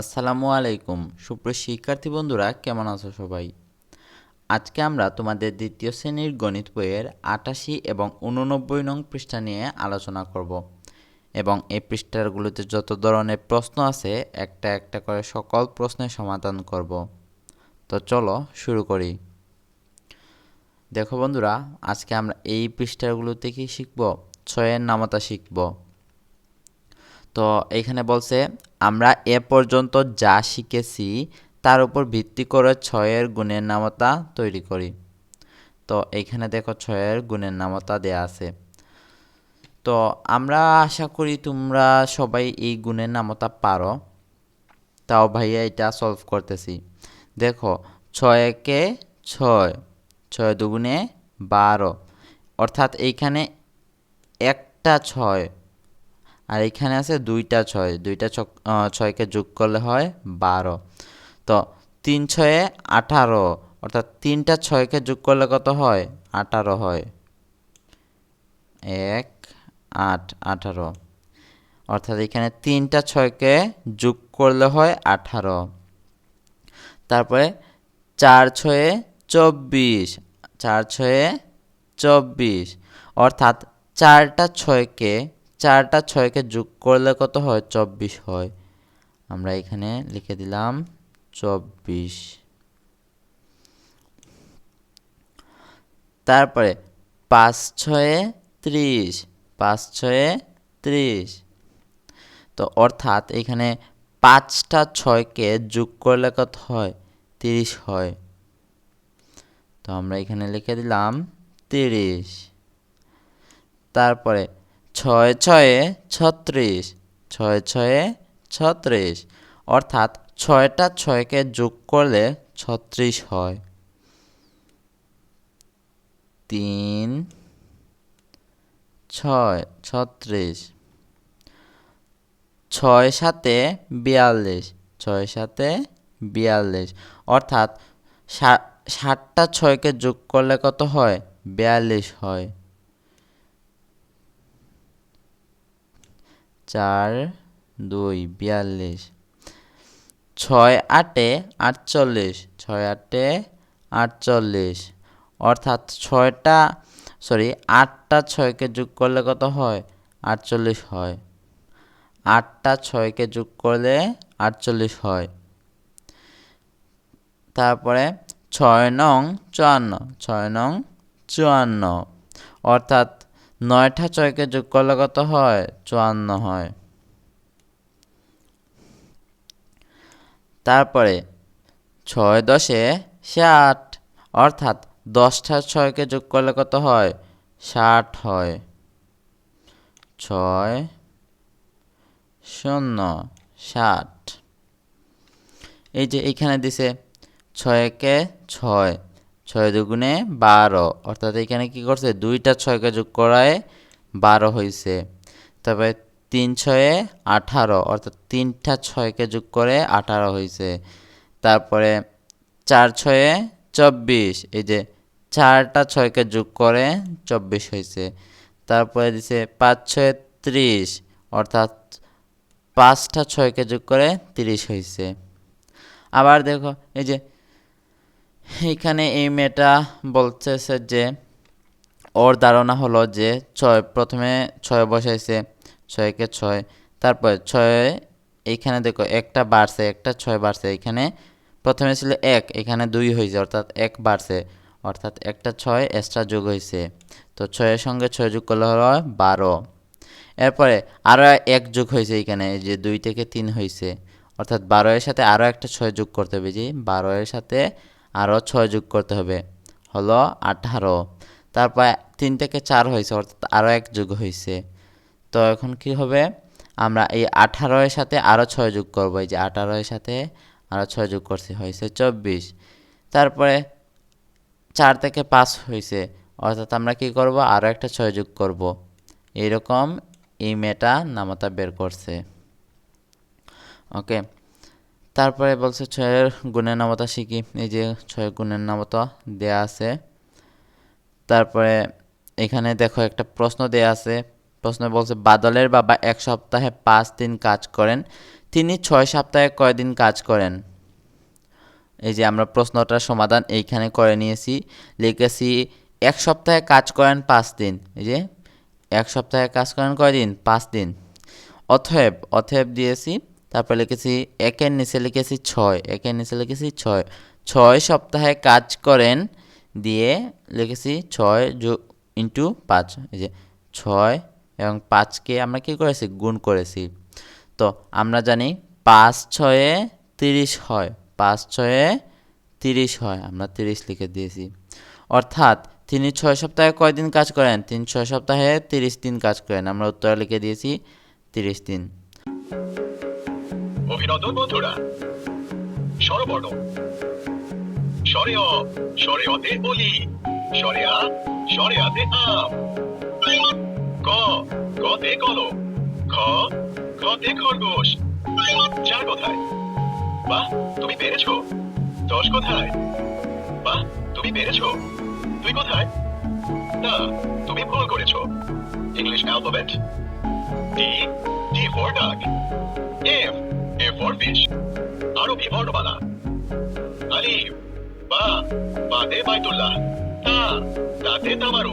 আসসালামু আলাইকুম। সুপ্রিয় শিক্ষার্থী বন্ধুরা, কেমন আছো সবাই? আজকে আমরা তোমাদের দ্বিতীয় শ্রেণির গণিত বইয়ের আটাশি এবং উননব্বই নং পৃষ্ঠা নিয়ে আলোচনা করব। এবং এই পৃষ্ঠাগুলোতে যত ধরনের প্রশ্ন আছে, একটা একটা করে সকল প্রশ্নের সমাধান করব। তো চলো শুরু করি। দেখো বন্ধুরা, আজকে আমরা এই পৃষ্ঠাগুলোতে কি শিখব, ছয়ের নামতা শিখব। তো এখানে বলছে আমরা এ পর্যন্ত যা শিখেছি, তার উপর ভিত্তি করে ছয়ের গুণের নামতা তৈরি করি। তো এখানে দেখো ছয়ের গুণের নামতা দেয়া আছে। তো আমরা আশা করি তোমরা সবাই এই গুণের নামতা পারো। তাও ভাইয়া এটা সলভ করতেছি। দেখো, ছয় একে ছয় ছয় দুগুণে বারো। অর্থাৎ এইখানে একটা ছয় আর এখানে আছে দুইটা ছয়, দুইটা ছয়কে যোগ করলে হয় বারো। তো তিন ছয়ে আঠারো, অর্থাৎ তিনটা ছয়কে যোগ করলে কত হয়? আঠারো হয়। এক, আট, আঠারো। অর্থাৎ এখানে তিনটা ছয়কে যোগ করলে হয় আঠারো। তারপরে চার ছয়ে চব্বিশ, চার ছয়ে চব্বিশ। অর্থাৎ চারটা ছয়কে চারটা ছয়কে যোগ করলে কত হয়? চব্বিশ হয়। আমরা এখানে লিখে দিলাম চব্বিশ। তারপরে পাঁচ ছয়ে ত্রিশ, পাঁচ ছয়ে ত্রিশ। তো অর্থাৎ এখানে পাঁচটা ছয়কে যোগ করলে কত হয়? তিরিশ হয়। তো আমরা এখানে লিখে দিলাম তিরিশ। তারপরে ছয় ছয়ে ছত্রিশ, ছয় ছয়ে ছত্রিশ। অর্থাৎ ছয়টা ছয়কে যোগ করলে ছত্রিশ হয়। তিন, ছয়, ছত্রিশ। ছয় সাতে বিয়াল্লিশ, ছয় সাতে বিয়াল্লিশ। অর্থাৎ ষাটটা ছয়কে যোগ করলে কত হয়? বিয়াল্লিশ হয়। চার, দুই, বিয়াল্লিশ। ছয় আটে আটচল্লিশ, ছয় আটে আটচল্লিশ। অর্থাৎ ছয়টা সরি আটটা ছয়কে যোগ করলে কত হয়? আটচল্লিশ হয়। আটটা ছয়কে যোগ করলে আটচল্লিশ হয়। তারপরে ছয় নং চুয়ান্ন, ছয় নং চুয়ান্ন। অর্থাৎ নয়টা ছয়কে যোগ করলে কত হয়? চুয়ান্ন হয়। তারপরে ছয় দশে ষাট, অর্থাৎ দশটা ছয়কে যোগ করলে কত হয়? ষাট হয়। ছয়, শূন্য, ষাট। এই যে এখানে দিছে ছয়কে ছয়। ছয় দুগুণে বারো। অর্থাৎ এখানে কি করছে? দুইটা ছয়কে যোগ করায় বারো হয়েছে তবে তিন ছয়ে আঠারো, অর্থাৎ তিনটা ছয়কে যোগ করে আঠারো হয়েছে তারপরে চার ছয়ে চব্বিশ, এই যে চারটা ছয়কে যোগ করে চব্বিশ হয়েছে তারপরে দিছে পাঁচ ছয়ে ত্রিশ, অর্থাৎ পাঁচটা ছয়কে যোগ করে তিরিশ হয়েছে আবার দেখো, এই যে এখানে এই মেয়েটা বলতেছে যে, ওর ধারণা হলো যে, ছয়, প্রথমে ছয় বসাইছে, ছয়কে ছয়, তারপর ছয় এইখানে দেখো একটা বাড়ছে, একটা ছয় বাড়ছে, এখানে প্রথমে ছিল এক, এখানে দুই হয়েছে, অর্থাৎ এক বাড়ছে, অর্থাৎ একটা ছয় এক্সট্রা যোগ হয়েছে। তো ছয়ের সঙ্গে ছয় যোগ করলে হলো বারো। এরপরে আরও এক যোগ হয়েছে এখানে যে দুই থেকে তিন হয়েছে, অর্থাৎ বারো এর সাথে আরও একটা ছয় যোগ করতে হবে জি বারো এর সাথে আরও ছয় যোগ করতে হবে। হলো আঠারো। তারপর তিন থেকে চার হয়েছে, অর্থাৎ আরও এক যোগ হয়েছে। তো এখন কি হবে? আমরা এই আঠারো এর সাথে আরও ছয় যোগ করব। এই যে আঠারো এর সাথে আরও ছয় যোগ করছি, হয়েছে চব্বিশ। তারপরে চার থেকে পাঁচ হয়েছে, অর্থাৎ আমরা কি করব? আরও একটা ছয় যোগ করব। এইরকম এই মেয়েটা নামতা বের করছে। ওকে তারপরে বলছে ছয়ের গুণের নামতা শিখি। এই যে ছয়ের গুণের নামতা দেয়া আছে। তারপরে এখানে দেখো একটা প্রশ্ন দেয়া আছে। প্রশ্ন বলছে, বাদলের বাবা এক সপ্তাহে পাঁচ দিন কাজ করেন, তিনি ছয় সপ্তাহে কয়দিন কাজ করেন? এই যে আমরা প্রশ্নটার সমাধান এইখানে করে নিয়েছি। লিখেছি, এক সপ্তাহে কাজ করেন পাঁচ দিন। এই যে, এক সপ্তাহে কাজ করেন কয়দিন পাঁচ দিন। অথয়েব অথয়েব দিয়েছি তারপর লিখেছি, একের নিচে লিখেছি ছয়, একের নিচে লিখেছি ছয়। ছয় সপ্তাহে কাজ করেন দিয়ে লিখেছি ছয় ইন্টু পাঁচ। এই যে ছয় এবং পাঁচকে আমরা কী করেছি? গুণ করেছি। তো আমরা জানি পাঁচ ছয়ে তিরিশ হয়। পাঁচ ছয়ে তিরিশ হয়। আমরা তিরিশ লিখে দিয়েছি। অর্থাৎ তিনি ছয় সপ্তাহে কয়দিন কাজ করেন? তিনি ছয় সপ্তাহে তিরিশ দিন কাজ করেন। আমরা উত্তরে লিখে দিয়েছি তিরিশ দিন। অভিনন্দন বন্ধুরা। স্বরবর্ণ। স্বরে অ বলি। স্বরে আ আম। ক কতে কলম। খ খতে খরগোশ। চার কোথায়? বাহ, তুমি পেরেছ। দশ কোথায়? বাহ, তুমি পেরেছ। তুই কোথায়? না, তুমি ভুল করেছ। English alphabet D D for duck F F for fish আরবি বর্ণমালা আলিফ বা বাদে বাইতুল্লাহ। তা তাতে তামারু